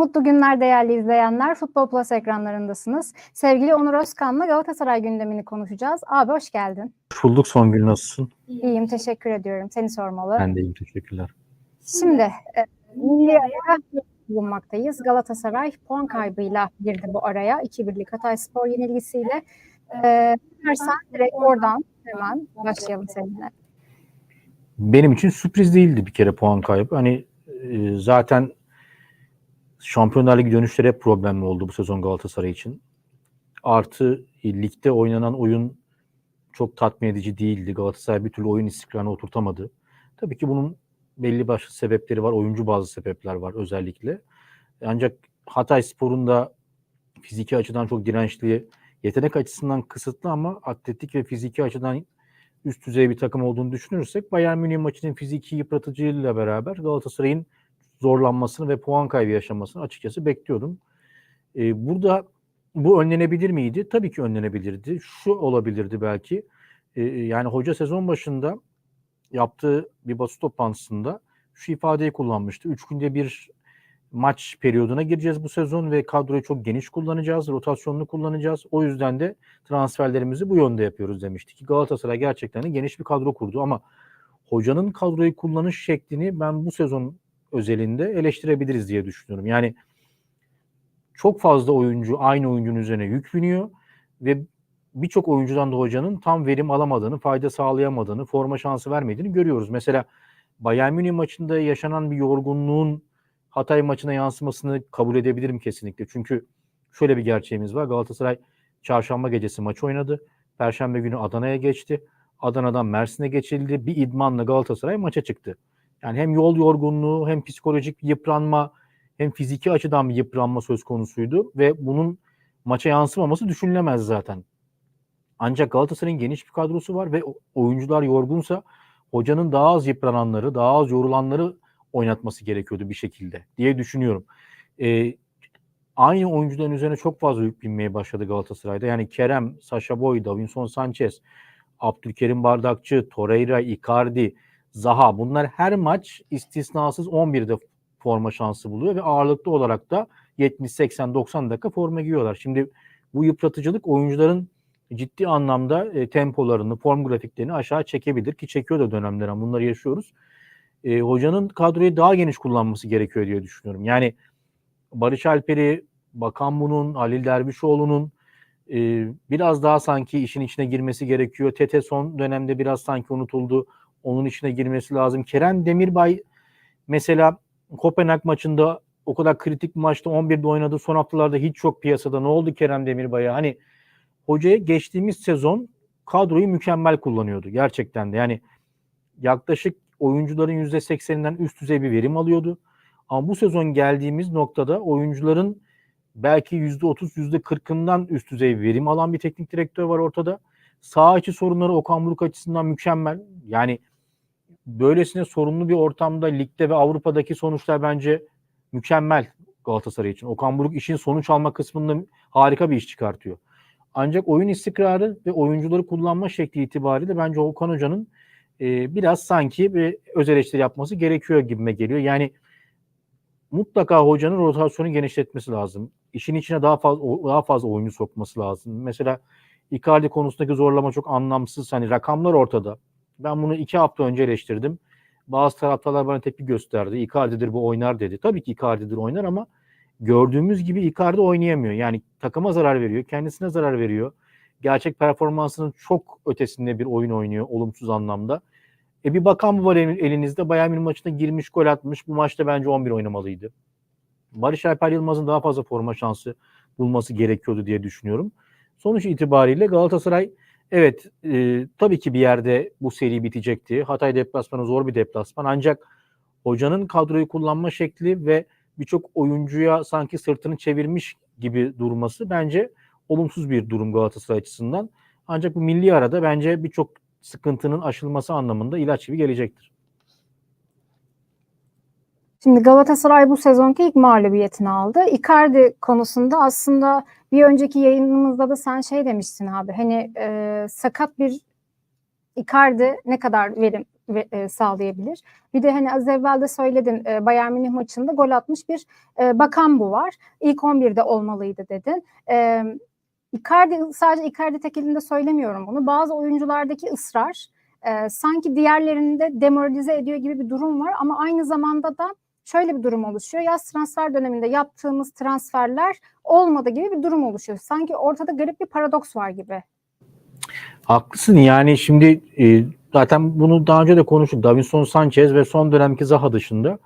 Mutlu günler değerli izleyenler. Futbol Plus ekranlarındasınız. Sevgili Onur Özkan'la Galatasaray gündemini konuşacağız. Abi hoş geldin. Hoş bulduk Songül nasılsın? İyiyim, teşekkür ediyorum. Seni sormalı. Ben de iyiyim teşekkürler. Şimdi e, milli araya bulunmaktayız. Galatasaray puan kaybıyla girdi bu araya. 2-1'lik Hatay Spor yenilgisiyle. E, dersen direkt oradan hemen başlayalım seninle. Benim için sürpriz değildi bir kere puan kaybı. Hani e, zaten Şampiyonlar Ligi dönüşleri hep problemli oldu bu sezon Galatasaray için. Artı e, ligde oynanan oyun çok tatmin edici değildi. Galatasaray bir türlü oyun istikrarını oturtamadı. Tabii ki bunun belli başlı sebepleri var. Oyuncu bazı sebepler var özellikle. Ancak Hatay Spor'un da fiziki açıdan çok dirençli, yetenek açısından kısıtlı ama atletik ve fiziki açıdan üst düzey bir takım olduğunu düşünürsek Bayern Münih maçının fiziki yıpratıcılığıyla beraber Galatasaray'ın zorlanmasını ve puan kaybı yaşamasını açıkçası bekliyordum. Ee, burada bu önlenebilir miydi? Tabii ki önlenebilirdi. Şu olabilirdi belki. Ee, yani hoca sezon başında yaptığı bir basın toplantısında şu ifadeyi kullanmıştı. Üç günde bir maç periyoduna gireceğiz bu sezon ve kadroyu çok geniş kullanacağız, rotasyonlu kullanacağız. O yüzden de transferlerimizi bu yönde yapıyoruz demişti ki Galatasaray gerçekten geniş bir kadro kurdu ama hocanın kadroyu kullanış şeklini ben bu sezon özelinde eleştirebiliriz diye düşünüyorum. Yani çok fazla oyuncu aynı oyuncunun üzerine yük biniyor ve birçok oyuncudan da hocanın tam verim alamadığını, fayda sağlayamadığını, forma şansı vermediğini görüyoruz. Mesela Bayern Münih maçında yaşanan bir yorgunluğun Hatay maçına yansımasını kabul edebilirim kesinlikle. Çünkü şöyle bir gerçeğimiz var. Galatasaray çarşamba gecesi maç oynadı. Perşembe günü Adana'ya geçti. Adana'dan Mersin'e geçildi. Bir idmanla Galatasaray maça çıktı. Yani hem yol yorgunluğu hem psikolojik bir yıpranma hem fiziki açıdan bir yıpranma söz konusuydu ve bunun maça yansımaması düşünülemez zaten. Ancak Galatasaray'ın geniş bir kadrosu var ve oyuncular yorgunsa hocanın daha az yıprananları, daha az yorulanları oynatması gerekiyordu bir şekilde diye düşünüyorum. Ee, aynı oyuncuların üzerine çok fazla yük binmeye başladı Galatasaray'da. Yani Kerem, Sasha Boy, Davinson Sanchez, Abdülkerim Bardakçı, Torreira, Icardi, Zaha bunlar her maç istisnasız 11'de forma şansı buluyor ve ağırlıklı olarak da 70, 80, 90 dakika forma giyiyorlar. Şimdi bu yıpratıcılık oyuncuların ciddi anlamda e, tempolarını, form grafiklerini aşağı çekebilir ki çekiyor da dönemler bunları yaşıyoruz. E, hocanın kadroyu daha geniş kullanması gerekiyor diye düşünüyorum. Yani Barış Alper'i, Bakan Bunun, Halil Dervişoğlu'nun e, biraz daha sanki işin içine girmesi gerekiyor. Tete son dönemde biraz sanki unutuldu. Onun içine girmesi lazım. Kerem Demirbay mesela Kopenhag maçında o kadar kritik bir maçta 11'de oynadı. Son haftalarda hiç çok piyasada. Ne oldu Kerem Demirbay'a? Hani hocaya geçtiğimiz sezon kadroyu mükemmel kullanıyordu gerçekten de. Yani yaklaşık oyuncuların %80'inden üst düzey bir verim alıyordu. Ama bu sezon geldiğimiz noktada oyuncuların belki %30, %40'ından üst düzey verim alan bir teknik direktör var ortada. Sağ içi sorunları Okan Buruk açısından mükemmel. Yani böylesine sorunlu bir ortamda ligde ve Avrupa'daki sonuçlar bence mükemmel Galatasaray için. Okan Buruk işin sonuç alma kısmında harika bir iş çıkartıyor. Ancak oyun istikrarı ve oyuncuları kullanma şekli itibariyle bence Okan Hoca'nın e, biraz sanki bir öz eleştiri yapması gerekiyor gibime geliyor. Yani mutlaka hocanın rotasyonu genişletmesi lazım. İşin içine daha fazla daha fazla oyuncu sokması lazım. Mesela Icardi konusundaki zorlama çok anlamsız. Hani rakamlar ortada. Ben bunu iki hafta önce eleştirdim. Bazı taraftarlar bana tepki gösterdi. Icardi'dir bu oynar dedi. Tabii ki Icardi'dir oynar ama gördüğümüz gibi Icardi oynayamıyor. Yani takıma zarar veriyor, kendisine zarar veriyor. Gerçek performansının çok ötesinde bir oyun oynuyor olumsuz anlamda. E bir bakan var elinizde? Bayern Münih maçında girmiş, gol atmış. Bu maçta bence 11 oynamalıydı. Barış Alper Yılmaz'ın daha fazla forma şansı bulması gerekiyordu diye düşünüyorum. Sonuç itibariyle Galatasaray evet e, tabii ki bir yerde bu seri bitecekti. Hatay deplasmanı zor bir deplasman ancak hocanın kadroyu kullanma şekli ve birçok oyuncuya sanki sırtını çevirmiş gibi durması bence olumsuz bir durum Galatasaray açısından. Ancak bu milli arada bence birçok sıkıntının aşılması anlamında ilaç gibi gelecektir. Şimdi Galatasaray bu sezonki ilk mağlubiyetini aldı. Icardi konusunda aslında bir önceki yayınımızda da sen şey demiştin abi. Hani e, sakat bir Icardi ne kadar verim ve- e, sağlayabilir. Bir de hani az evvel de söyledin e, Bayern Münih maçında gol atmış bir e, bakan bu var. İlk 11'de olmalıydı dedin. E, Icardi sadece Icardi tek elinde söylemiyorum bunu. Bazı oyunculardaki ısrar e, sanki diğerlerini de demoralize ediyor gibi bir durum var ama aynı zamanda da şöyle bir durum oluşuyor. Yaz transfer döneminde yaptığımız transferler olmadı gibi bir durum oluşuyor. Sanki ortada garip bir paradoks var gibi. Haklısın yani şimdi e, zaten bunu daha önce de konuştuk. Davinson Sanchez ve son dönemki Zaha dışında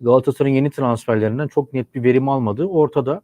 Galatasaray'ın yeni transferlerinden çok net bir verim almadığı ortada.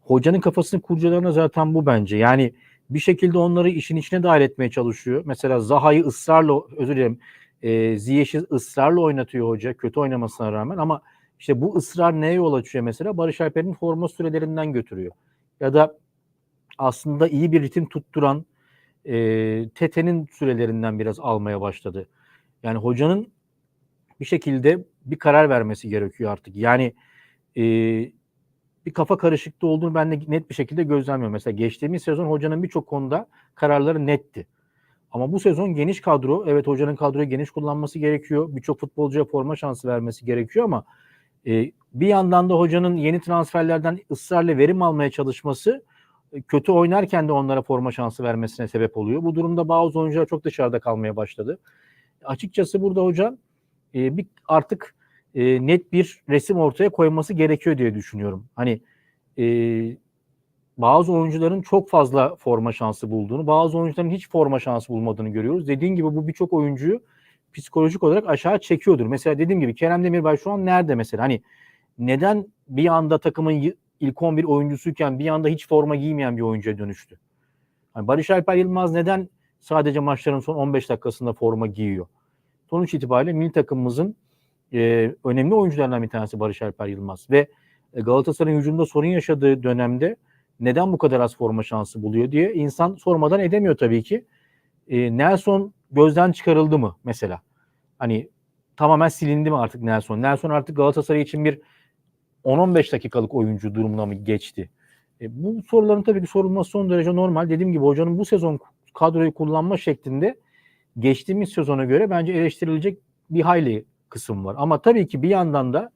Hocanın kafasını kurcalayan zaten bu bence. Yani bir şekilde onları işin içine dahil etmeye çalışıyor. Mesela Zaha'yı ısrarla, özür dilerim, e, Ziyech'i ısrarla oynatıyor hoca kötü oynamasına rağmen ama işte bu ısrar neye yol açıyor mesela? Barış Alper'in forma sürelerinden götürüyor. Ya da aslında iyi bir ritim tutturan e, Tete'nin sürelerinden biraz almaya başladı. Yani hocanın bir şekilde bir karar vermesi gerekiyor artık. Yani e, bir kafa karışıklığı olduğunu ben de net bir şekilde gözlemliyorum. Mesela geçtiğimiz sezon hocanın birçok konuda kararları netti. Ama bu sezon geniş kadro, evet hocanın kadroyu geniş kullanması gerekiyor. Birçok futbolcuya forma şansı vermesi gerekiyor ama e, bir yandan da hocanın yeni transferlerden ısrarla verim almaya çalışması e, kötü oynarken de onlara forma şansı vermesine sebep oluyor. Bu durumda bazı oyuncular çok dışarıda kalmaya başladı. Açıkçası burada hoca e, bir artık e, net bir resim ortaya koyması gerekiyor diye düşünüyorum. Hani bazı oyuncuların çok fazla forma şansı bulduğunu, bazı oyuncuların hiç forma şansı bulmadığını görüyoruz. Dediğin gibi bu birçok oyuncuyu psikolojik olarak aşağı çekiyordur. Mesela dediğim gibi Kerem Demirbay şu an nerede mesela? Hani neden bir anda takımın ilk 11 oyuncusuyken bir anda hiç forma giymeyen bir oyuncuya dönüştü? Hani Barış Alper Yılmaz neden sadece maçların son 15 dakikasında forma giyiyor? Sonuç itibariyle milli takımımızın e, önemli oyuncularından bir tanesi Barış Alper Yılmaz ve e, Galatasaray'ın hücumda sorun yaşadığı dönemde neden bu kadar az forma şansı buluyor diye insan sormadan edemiyor tabii ki. E, Nelson gözden çıkarıldı mı mesela? Hani tamamen silindi mi artık Nelson? Nelson artık Galatasaray için bir 10-15 dakikalık oyuncu durumuna mı geçti? E, bu soruların tabii ki sorulması son derece normal. Dediğim gibi hocanın bu sezon kadroyu kullanma şeklinde geçtiğimiz sezona göre bence eleştirilecek bir hayli kısım var. Ama tabii ki bir yandan da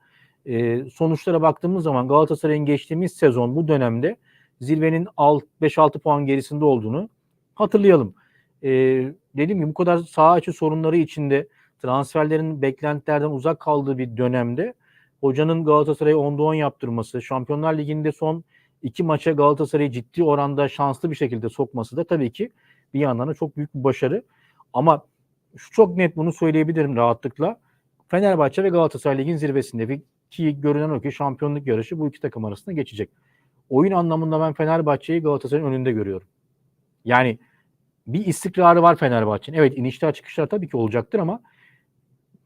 e, sonuçlara baktığımız zaman Galatasaray'ın geçtiğimiz sezon bu dönemde zirvenin 5-6 puan gerisinde olduğunu hatırlayalım. E, dediğim gibi bu kadar saha içi sorunları içinde transferlerin beklentilerden uzak kaldığı bir dönemde hocanın Galatasaray'ı 10'da 10 yaptırması, Şampiyonlar Ligi'nde son iki maça Galatasaray'ı ciddi oranda şanslı bir şekilde sokması da tabii ki bir yandan da çok büyük bir başarı. Ama şu çok net bunu söyleyebilirim rahatlıkla. Fenerbahçe ve Galatasaray Lig'in zirvesinde ki görünen o ki şampiyonluk yarışı bu iki takım arasında geçecek. Oyun anlamında ben Fenerbahçe'yi Galatasaray'ın önünde görüyorum. Yani bir istikrarı var Fenerbahçe'nin. Evet inişler çıkışlar tabii ki olacaktır ama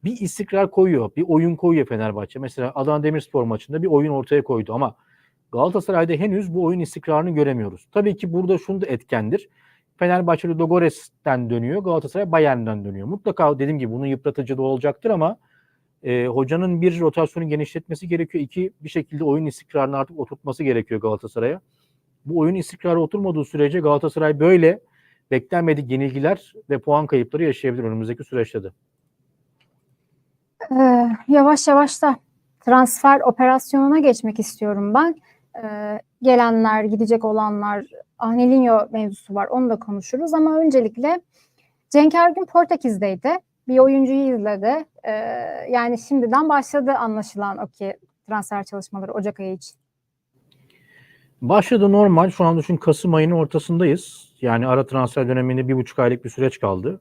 bir istikrar koyuyor. Bir oyun koyuyor Fenerbahçe. Mesela Adana Demirspor maçında bir oyun ortaya koydu ama Galatasaray'da henüz bu oyun istikrarını göremiyoruz. Tabii ki burada şunu da etkendir. Fenerbahçe Ludogorets'ten dönüyor. Galatasaray Bayern'den dönüyor. Mutlaka dediğim gibi bunun yıpratıcı da olacaktır ama e, hocanın bir rotasyonu genişletmesi gerekiyor. İki bir şekilde oyun istikrarını artık oturtması gerekiyor Galatasaray'a. Bu oyun istikrarı oturmadığı sürece Galatasaray böyle beklenmedik yenilgiler ve puan kayıpları yaşayabilir önümüzdeki süreçte de. Ee, yavaş yavaş da transfer operasyonuna geçmek istiyorum ben. Ee, gelenler, gidecek olanlar, Angelinho mevzusu var. Onu da konuşuruz ama öncelikle Cenk Ergün Portekiz'deydi. Bir oyuncuyu izledi. Ee, yani şimdiden başladı anlaşılan o ki transfer çalışmaları Ocak ayı için. Başladı normal. Şu an düşün Kasım ayının ortasındayız. Yani ara transfer döneminde bir buçuk aylık bir süreç kaldı.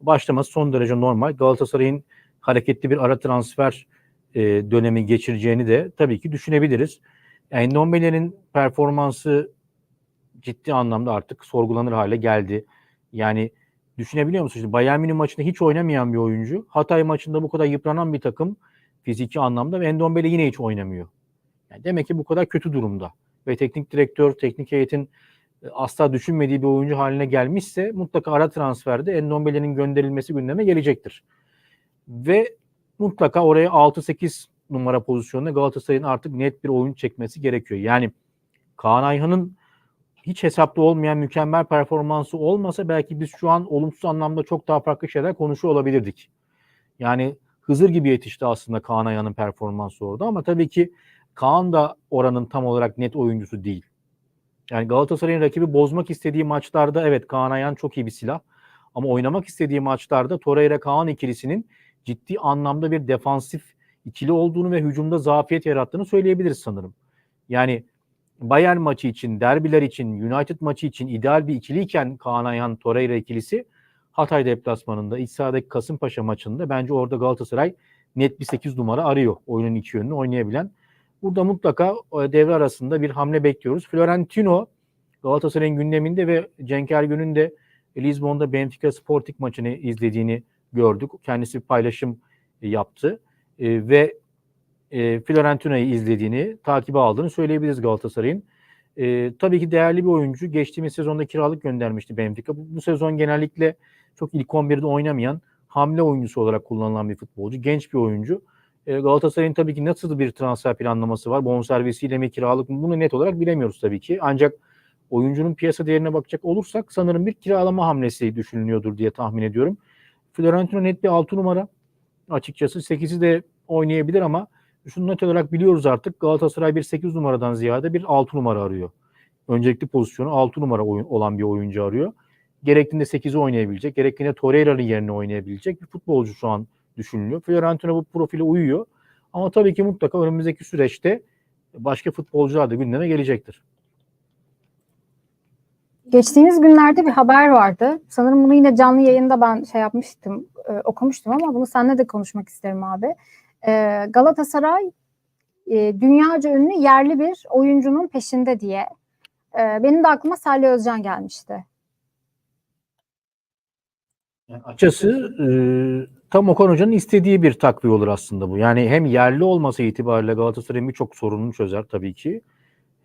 Başlaması son derece normal. Galatasaray'ın hareketli bir ara transfer e, dönemi geçireceğini de tabii ki düşünebiliriz. Yani Nombele'nin performansı ciddi anlamda artık sorgulanır hale geldi. Yani düşünebiliyor musunuz? İşte Bayern Münih maçında hiç oynamayan bir oyuncu. Hatay maçında bu kadar yıpranan bir takım fiziki anlamda ve Endombele yine hiç oynamıyor. Yani demek ki bu kadar kötü durumda. Ve teknik direktör, teknik heyetin e, asla düşünmediği bir oyuncu haline gelmişse mutlaka ara transferde Endombele'nin gönderilmesi gündeme gelecektir. Ve mutlaka oraya 6-8 numara pozisyonunda Galatasaray'ın artık net bir oyun çekmesi gerekiyor. Yani Kaan Ayhan'ın hiç hesapta olmayan mükemmel performansı olmasa belki biz şu an olumsuz anlamda çok daha farklı şeyler konuşuyor olabilirdik. Yani Hızır gibi yetişti aslında Kaan Ayhan'ın performansı orada ama tabii ki Kaan da oranın tam olarak net oyuncusu değil. Yani Galatasaray'ın rakibi bozmak istediği maçlarda evet Kaan Ayhan çok iyi bir silah. Ama oynamak istediği maçlarda Torreira Kaan ikilisinin ciddi anlamda bir defansif ikili olduğunu ve hücumda zafiyet yarattığını söyleyebiliriz sanırım. Yani Bayern maçı için, derbiler için, United maçı için ideal bir ikiliyken Kaan Ayhan Torreira ikilisi Hatay deplasmanında, iç sahadaki Kasımpaşa maçında bence orada Galatasaray net bir 8 numara arıyor. Oyunun iki yönünü oynayabilen. Burada mutlaka e, devre arasında bir hamle bekliyoruz. Florentino Galatasaray'ın gündeminde ve Cenk Ergün'ün de Lizbon'da Benfica Sporting maçını izlediğini gördük. Kendisi bir paylaşım yaptı E, ve e, Fiorentino'yu izlediğini, takibe aldığını söyleyebiliriz Galatasaray'ın. E, tabii ki değerli bir oyuncu. Geçtiğimiz sezonda kiralık göndermişti Benfica. Bu, bu sezon genellikle çok ilk 11'de oynamayan, hamle oyuncusu olarak kullanılan bir futbolcu. Genç bir oyuncu. E, Galatasaray'ın tabii ki nasıl bir transfer planlaması var? Bonservisiyle mi kiralık mı? Bunu net olarak bilemiyoruz tabii ki. Ancak oyuncunun piyasa değerine bakacak olursak sanırım bir kiralama hamlesi düşünülüyordur diye tahmin ediyorum. Florentino net bir 6 numara. Açıkçası 8'i de oynayabilir ama şunu net olarak biliyoruz artık Galatasaray bir 8 numaradan ziyade bir 6 numara arıyor. Öncelikli pozisyonu 6 numara oyun, olan bir oyuncu arıyor. Gerektiğinde 8'i oynayabilecek, gerektiğinde Torreira'nın yerine oynayabilecek bir futbolcu şu an düşünülüyor. Fiorentino bu profile uyuyor. Ama tabii ki mutlaka önümüzdeki süreçte başka futbolcular da gündeme gelecektir. Geçtiğimiz günlerde bir haber vardı. Sanırım bunu yine canlı yayında ben şey yapmıştım, e, okumuştum ama bunu seninle de konuşmak isterim abi. E, Galatasaray e, dünyaca ünlü yerli bir oyuncunun peşinde diye. E, benim de aklıma Salih Özcan gelmişti. Yani açıkçası e, tam Okan Hoca'nın istediği bir takviye olur aslında bu. Yani hem yerli olması itibariyle Galatasaray'ın birçok sorununu çözer tabii ki.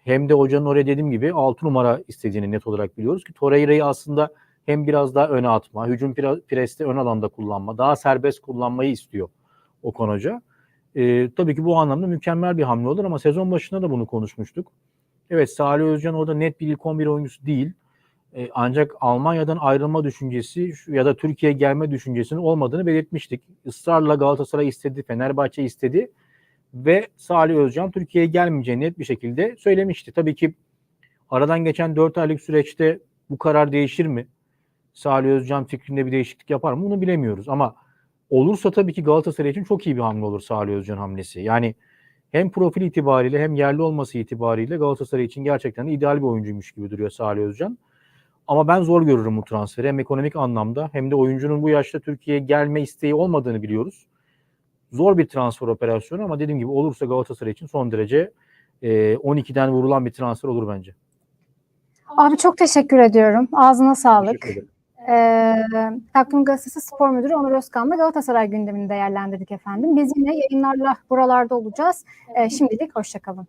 Hem de hocanın oraya dediğim gibi 6 numara istediğini net olarak biliyoruz ki Torreira'yı aslında hem biraz daha öne atma, hücum pre- preste ön alanda kullanma, daha serbest kullanmayı istiyor Okan Hoca. E, tabii ki bu anlamda mükemmel bir hamle olur ama sezon başında da bunu konuşmuştuk. Evet Salih Özcan orada net bir ilk 11 oyuncusu değil. E, ancak Almanya'dan ayrılma düşüncesi ya da Türkiye'ye gelme düşüncesinin olmadığını belirtmiştik. Israrla Galatasaray istedi, Fenerbahçe istedi ve Salih Özcan Türkiye'ye gelmeyeceğini net bir şekilde söylemişti. Tabii ki aradan geçen 4 aylık süreçte bu karar değişir mi? Salih Özcan fikrinde bir değişiklik yapar mı? Bunu bilemiyoruz ama olursa tabii ki Galatasaray için çok iyi bir hamle olur Salih Özcan hamlesi. Yani hem profil itibariyle hem yerli olması itibariyle Galatasaray için gerçekten de ideal bir oyuncuymuş gibi duruyor Salih Özcan. Ama ben zor görürüm bu transferi hem ekonomik anlamda hem de oyuncunun bu yaşta Türkiye'ye gelme isteği olmadığını biliyoruz. Zor bir transfer operasyonu ama dediğim gibi olursa Galatasaray için son derece e, 12'den vurulan bir transfer olur bence. Abi çok teşekkür ediyorum. Ağzına sağlık. Ee, Takvim Gazetesi Spor Müdürü Onur Özkan'la Galatasaray gündemini değerlendirdik efendim. Biz yine yayınlarla buralarda olacağız. Ee, şimdilik hoşçakalın.